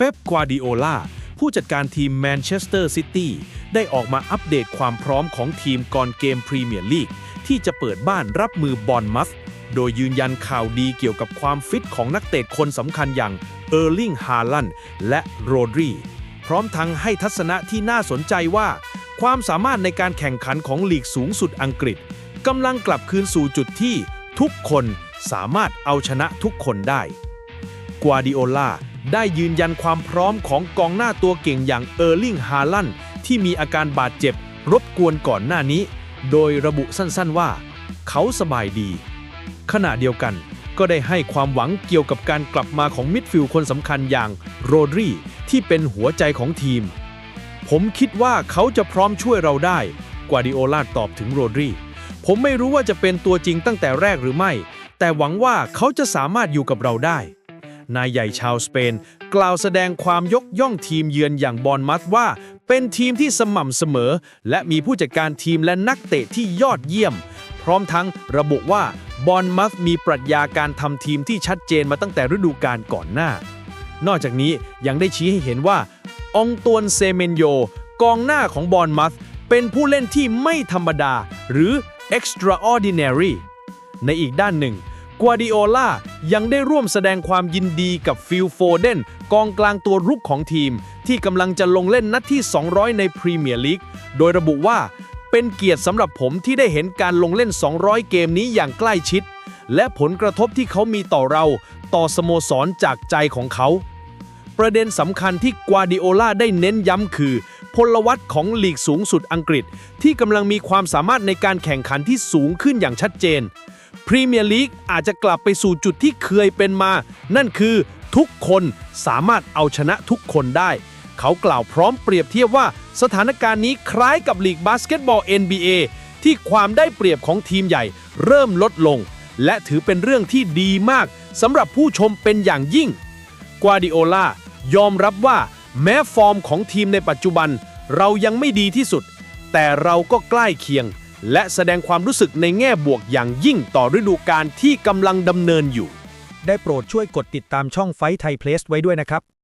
เป๊ป กวาดิโอลา ผู้จัดการทีมแมนเชสเตอร์ซิตี้ได้ออกมาอัปเดตความพร้อมของทีมก่อนเกมพรีเมียร์ลีกที่จะเปิดบ้านรับมือบอลมัสโดยยืนยันข่าวดีเกี่ยวกับความฟิตของนักเตะคนสำคัญอย่างเออร์ลิง ฮาลันและโรดรี พร้อมทั้งให้ทัศนะที่น่าสนใจว่า ความสามารถในการแข่งขันของลีกสูงสุดอังกฤษกำลังกลับคืนสู่จุดที่ทุกคนสามารถเอาชนะทุกคนได้ กวาดิโอลาได้ยืนยันความพร้อมของกองหน้าตัวเก่งอย่างเออร์ลิงฮาลันที่มีอาการบาดเจ็บรบกวนก่อนหน้านี้ โดยระบุสั้นๆว่า เขาสบายดี ขณะเดียวกันก็ได้ให้ความหวังเกี่ยวกับการกลับมาของมิดฟิลด์คนสำคัญอย่างโรดรีที่เป็นหัวใจของทีม ผมคิดว่าเขาจะพร้อมช่วยเราได้ กวาดิโอลาตอบถึงโรดรีผมไม่รู้ว่าจะเป็นตัวจริงตั้งแต่แรกหรือไม่ แต่หวังว่าเขาจะสามารถอยู่กับเราได้ นายใหญ่ชาวสเปน กล่าวแสดงความยกย่องทีมเยือนอย่างบอลมัสว่า เป็นทีมที่สม่ำเสมอ และมีผู้จัดการทีมและนักเตะที่ยอดเยี่ยม พร้อมทั้งระบุว่าบอลมัสมีปรัชญาการทำทีมที่ชัดเจนมาตั้งแต่ฤดูกาลก่อนหน้า นอกจากนี้ยังได้ชี้ให้เห็นว่า องตวนเซเมนโยกองหน้าของบอลมัสเป็นผู้เล่นที่ไม่ธรรมดา หรือ extraordinary ในอีกด้านหนึ่ง กวาดิโอลายังได้ร่วมแสดงความยินดีกับฟิลโฟเดนกองกลางตัวรุกของทีม ที่กำลังจะลงเล่นนัดที่ 200 ในพรีเมียร์ลีก โดยระบุว่า เป็นเกียรติสำหรับผมที่ได้เห็นการลงเล่น 200 เกมนี้อย่างใกล้ชิด และผลกระทบที่เขามีต่อเรา ต่อสโมสรจากใจของเขา ประเด็นสำคัญที่กวาดิโอลาได้เน้นย้ำคือ พลวัตของลีกสูงสุดอังกฤษ ที่กำลังมีความสามารถในการแข่งขันที่สูงขึ้นอย่างชัดเจน พรีเมียร์ลีกอาจจะกลับไปสู่จุดที่เคยเป็นมา นั่นคือทุกคนสามารถเอาชนะทุกคนได้ เขากล่าวพร้อมเปรียบเทียบว่าสถานการณ์นี้คล้ายกับลีกบาสเกตบอล NBA ที่ความได้เปรียบของทีมใหญ่เริ่มลดลง และถือเป็นเรื่องที่ดีมากสำหรับผู้ชมเป็นอย่างยิ่ง กวาดิโอลายอมรับว่าแม้ฟอร์มของทีมในปัจจุบัน เรายังไม่ดีที่สุด แต่เราก็ใกล้เคียง และแสดงความรู้สึกในแง่บวกอย่างยิ่งต่อฤดูกาลที่กำลังดำเนินอยู่ ได้โปรดช่วยกดติดตามช่องไฟไทยเพลสไว้ด้วยนะครับ